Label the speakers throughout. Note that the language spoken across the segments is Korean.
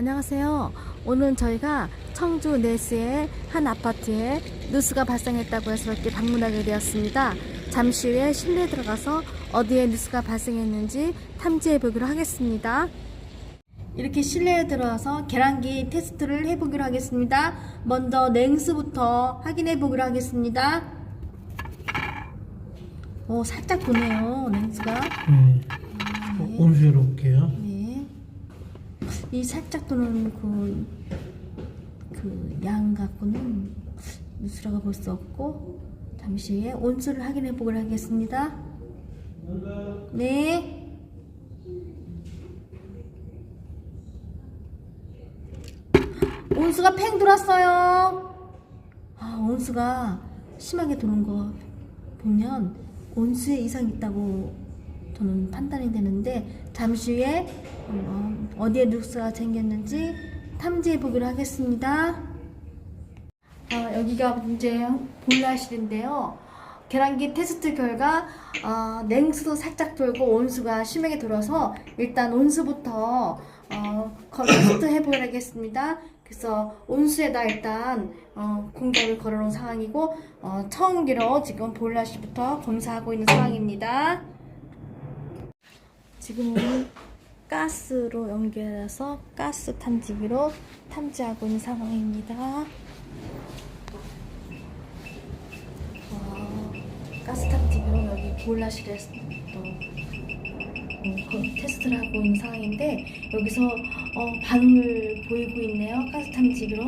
Speaker 1: 안녕하세요. 오늘 저희가 청주 내수의 한 아파트에 누수가 발생했다고 해서 이렇게 방문하게 되었습니다. 잠시 후에 실내에 들어가서 어디에 누수가 발생했는지 탐지해 보기로 하겠습니다. 이렇게 실내에 들어와서 계란기 테스트를 해보기로 하겠습니다. 먼저 냉수부터 확인해 보기로 하겠습니다. 오, 살짝 도네요, 냉수가.
Speaker 2: 네. 어, 온수 열어볼게요.
Speaker 1: 네. 이 살짝 도는 그, 그, 양 갖고는 누수라고 볼수 없고, 잠시 후에 온수를 확인해 보기로 하겠습니다. 네. 온수가 팽 돌았어요. 아, 온수가 심하게 도는 거 보면 온수에 이상이 있다고 저는 판단이 되는데 잠시 후에 어, 어디에 누수가 생겼는지 탐지해 보기로 하겠습니다. 아, 여기가 이제 보일러실인데요. 계란기 테스트 결과 어, 냉수도 살짝 돌고 온수가 심하게 돌아서 일단 온수부터 어, 거- 테스트 해보야겠습니다. 그래서 온수에다 일단 어, 공격을 걸어놓은 상황이고 어, 처음기로 지금 보일러실부터 검사하고 있는 상황입니다. 지금은 가스로 연결해서 가스 탐지기로 탐지하고 있는 상황입니다. 어, 가스 탐지기로 여기 보일러실에서 또 어, 그 테스트를 하고 있는 상황인데 여기서 어, 반응을 보이고 있네요. 가스 탐지기로.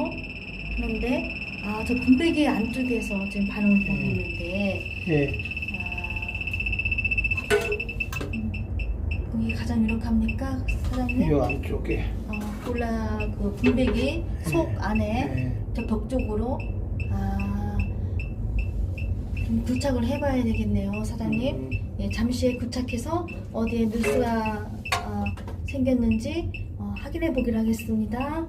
Speaker 1: 그런데 아, 저 분배기 안쪽에서 지금 반응을 보이고 있는데
Speaker 2: 예.
Speaker 1: 이렇게 합니까? 사장님?
Speaker 2: 이 안쪽에.
Speaker 1: 어, 볼라 그 분배기 속 안에
Speaker 2: 네.
Speaker 1: 저벽 쪽으로 아, 좀 부착을 해봐야 되겠네요, 사장님.
Speaker 2: 음,
Speaker 1: 예, 잠시 후에 구착해서 어디에 누수가 어, 생겼는지 어, 확인해 보기로 하겠습니다.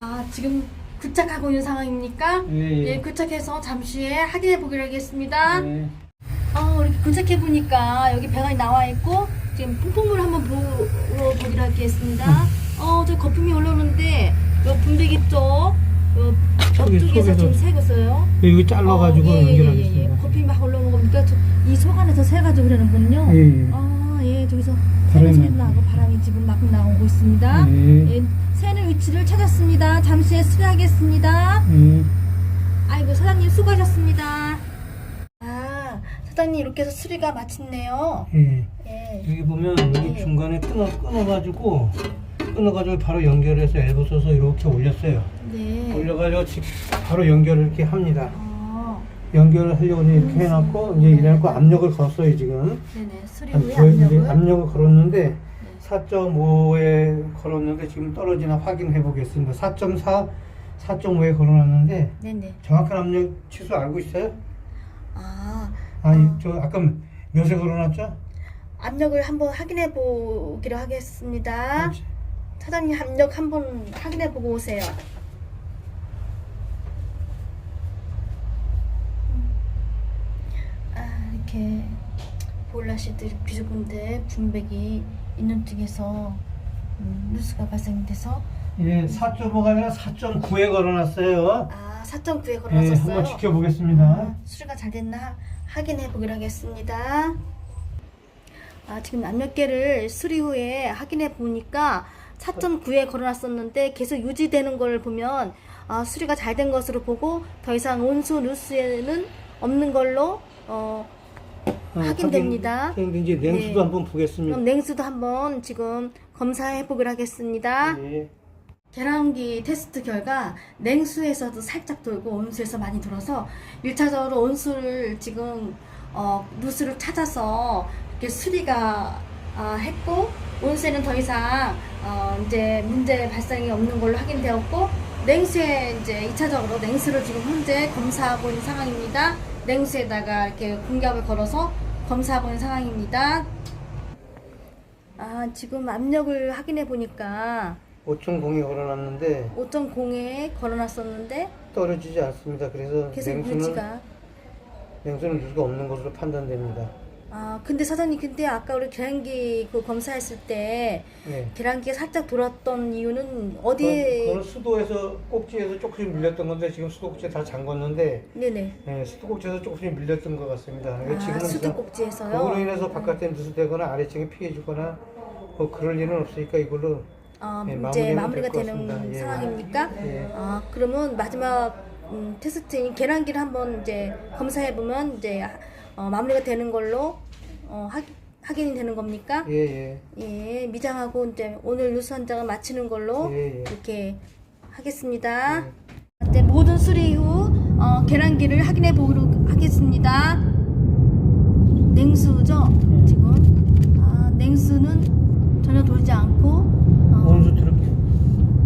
Speaker 1: 아, 지금 구착하고 있는 상황입니까?
Speaker 2: 예,
Speaker 1: 예, 구착해서 잠시 후에 확인해 보기로 하겠습니다.
Speaker 2: 예.
Speaker 1: 아, 이렇게 구착해 보니까 여기 배관이 나와 있고 지금 풍풍물 한번 보러 보기로 하겠습니다. 어, 저 거품이 올라오는데 요 분배기 쪽, 요
Speaker 2: 속에,
Speaker 1: 옆쪽에서
Speaker 2: 속에서.
Speaker 1: 좀 새겼어요.
Speaker 2: 여기 잘라가지고
Speaker 1: 어, 예, 예, 예, 예.
Speaker 2: 연결하겠습니다.
Speaker 1: 거품이 막 올라오는 겁니까? 저- 이속 안에서 새가지고 그러는군요.
Speaker 2: 예, 예.
Speaker 1: 아, 예, 저기서
Speaker 2: 바람이
Speaker 1: 새는 소리
Speaker 2: 나고.
Speaker 1: 나고 바람이 지금 막 나오고 있습니다.
Speaker 2: 예.
Speaker 1: 예, 새는 위치를 찾았습니다. 잠시 후에 수리하겠습니다.
Speaker 2: 예.
Speaker 1: 아이고 사장님 수고하셨습니다. 아 사장님 이렇게 해서 수리가 마쳤네요.
Speaker 2: 예.
Speaker 1: 예.
Speaker 2: 여기 보면 여기
Speaker 1: 예.
Speaker 2: 중간에 끊어 끊어가지고 끊어가지고 바로 연결해서 앨브 써서 이렇게 올렸어요.
Speaker 1: 네.
Speaker 2: 올려가지고 지- 바로 연결을 이렇게 합니다.
Speaker 1: 어,
Speaker 2: 연결을 하려고 이렇게 해놨고 이제 이래놓고 압력을 걸었어요 지금.
Speaker 1: 네네 수리
Speaker 2: 한
Speaker 1: 후에
Speaker 2: 이제
Speaker 1: 압력을.
Speaker 2: 압력을 걸었는데 4.5에 걸었는데 지금 떨어지나 확인해 보겠습니다. 4.4, 4.5에 걸어놨는데
Speaker 1: 네네.
Speaker 2: 정확한 압력 치수 알고 있어요?
Speaker 1: 아
Speaker 2: 아니
Speaker 1: 어.
Speaker 2: 저 아까 몇에 걸어놨죠?
Speaker 1: 압력을 한번 확인해 보기로 하겠습니다.
Speaker 2: 그렇지.
Speaker 1: 사장님 압력 한번 확인해 보고 오세요. 아 이렇게 보일러시들이 비좁은데 분백이 있는 쪽에서 음, 누수가 발생돼서
Speaker 2: 예, 4.5가 아니라 4.9에 걸어놨어요.
Speaker 1: 아 4.9에
Speaker 2: 예,
Speaker 1: 걸어놨었어요.
Speaker 2: 한번 지켜보겠습니다.
Speaker 1: 아, 수리가 잘 됐나 확인해 보기로 하겠습니다. 아, 지금 압력계를 수리 후에 확인해 보니까 4.9에 걸어놨었는데 계속 유지되는 걸 보면 아, 수리가 잘 된 것으로 보고 더 이상 온수 누수에는 없는 걸로 어,
Speaker 2: 어,
Speaker 1: 확인됩니다.
Speaker 2: 확인, 이제 냉수도
Speaker 1: 네.
Speaker 2: 한번 보겠습니다.
Speaker 1: 그럼 냉수도 한번 지금 검사해 보기로 하겠습니다.
Speaker 2: 예.
Speaker 1: 계량기 테스트 결과 냉수에서도 살짝 돌고 온수에서 많이 돌아서 1차적으로 온수를 지금 어, 누수를 찾아서 이렇게 수리가 어, 했고 온수에는 더 이상 어, 이제 문제 발생이 없는 걸로 확인되었고 냉수에 이제 2차적으로 냉수를 지금 현재 검사하고 있는 상황입니다. 냉수에다가 이렇게 공격을 걸어서 검사하고 있는 상황입니다. 아, 지금 압력을 확인해 보니까
Speaker 2: 5.0에 걸어놨는데
Speaker 1: 5.0에 걸어놨었는데
Speaker 2: 떨어지지 않습니다. 그래서
Speaker 1: 계속
Speaker 2: 냉수는
Speaker 1: 유지가
Speaker 2: 냉수는 누수가 없는 것으로 판단됩니다.
Speaker 1: 아 근데 사장님 근데 아까 우리 계란기 그 검사했을 때
Speaker 2: 예.
Speaker 1: 계란기가 살짝 돌았던 이유는
Speaker 2: 그건,
Speaker 1: 어디에
Speaker 2: 그건 수도에서 꼭지에서 조금씩 밀렸던 건데 지금 수도 꼭지 다 잠궜는데
Speaker 1: 네네
Speaker 2: 예, 수도 꼭지에서 조금씩 밀렸던 것 같습니다.
Speaker 1: 아
Speaker 2: 지금은 그래서
Speaker 1: 수도 꼭지에서요
Speaker 2: 그거로 인해서 바깥에 누수되거나 아래층에 피해 주거나 뭐 그럴 일은 없으니까 이걸로
Speaker 1: 아,
Speaker 2: 예,
Speaker 1: 이제 마무리가 되는.
Speaker 2: 예.
Speaker 1: 상황입니까?
Speaker 2: 예.
Speaker 1: 아 그러면 마지막 음, 테스트인 계란기를 한번 이제 검사해 보면 이제 어, 마무리가 되는 걸로 어, 확, 확인이 되는 겁니까?
Speaker 2: 예예
Speaker 1: 예, 미장하고 이제 오늘 뉴스 한 장을 마치는 걸로
Speaker 2: 예, 예.
Speaker 1: 이렇게 하겠습니다. 이제 모든 수리 후 어, 계란기를 확인해 보도록 하겠습니다. 냉수죠? 지금 아, 냉수는 전혀 돌지 않고 어,
Speaker 2: 온수 들어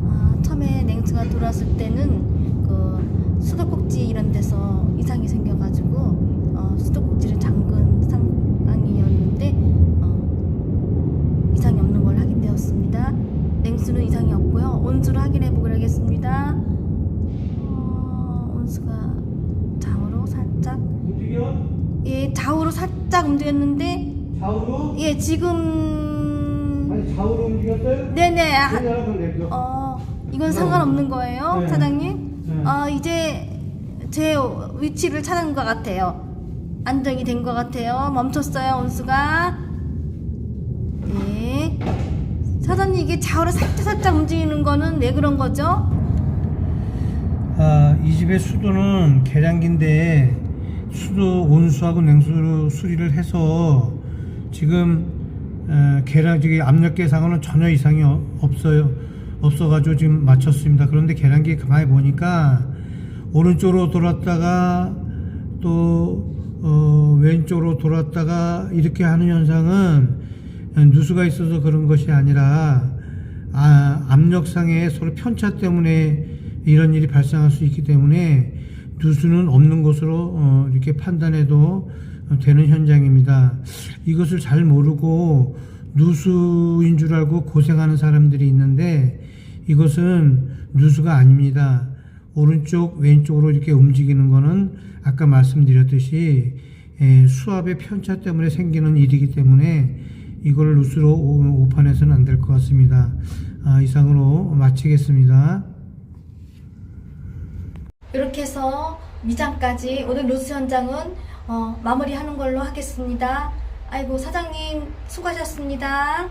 Speaker 1: 아, 처음에 냉수가 돌았을 때는 그 수도꼭지 이런 데서 이상이 생겨가지고 어, 수도꼭지를 잠근 상황이었는데 어, 이상이 없는 걸 확인되었습니다. 냉수는 이상이 없고요. 온수를 확인해 보도록 하겠습니다. 어, 온수가 좌우로 살짝
Speaker 2: 움직여
Speaker 1: 예 좌우로 살짝 움직였는데
Speaker 2: 좌우로
Speaker 1: 예 지금
Speaker 2: 좌우로 움직였어요?
Speaker 1: 네네 아,
Speaker 2: 더 내려.
Speaker 1: 어, 이건 상관없는 거예요,
Speaker 2: 네.
Speaker 1: 사장님?
Speaker 2: 네.
Speaker 1: 아, 이제 제 위치를 찾은 것 같아요. 안정이 된 것 같아요. 멈췄어요, 온수가. 네. 사장님, 이게 좌우로 살짝 살짝 움직이는 거는 왜 그런 거죠?
Speaker 2: 아, 이 집의 수도는 계량기인데 수도 온수하고 냉수로 수리를 해서 지금 에, 계량 저기 압력 계상으로는 전혀 이상이 어- 없어요. 없어가지고 지금 맞췄습니다. 그런데 계량기 가만히 보니까 오른쪽으로 돌았다가 또 어, 왼쪽으로 돌았다가 이렇게 하는 현상은 누수가 있어서 그런 것이 아니라 아, 압력상의 서로 편차 때문에 이런 일이 발생할 수 있기 때문에 누수는 없는 것으로 어, 이렇게 판단해도 되는 현장입니다. 이것을 잘 모르고 누수인 줄 알고 고생하는 사람들이 있는데 이것은 누수가 아닙니다. 오른쪽 왼쪽으로 이렇게 움직이는 거는 아까 말씀드렸듯이 에, 수압의 편차 때문에 생기는 일이기 때문에 이걸 누수로 오- 오판해서는 안 될 것 같습니다. 아, 이상으로 마치겠습니다.
Speaker 1: 이렇게 해서 미장까지 오늘 뉴스 현장은 어, 마무리하는 걸로 하겠습니다. 아이고, 사장님, 수고하셨습니다.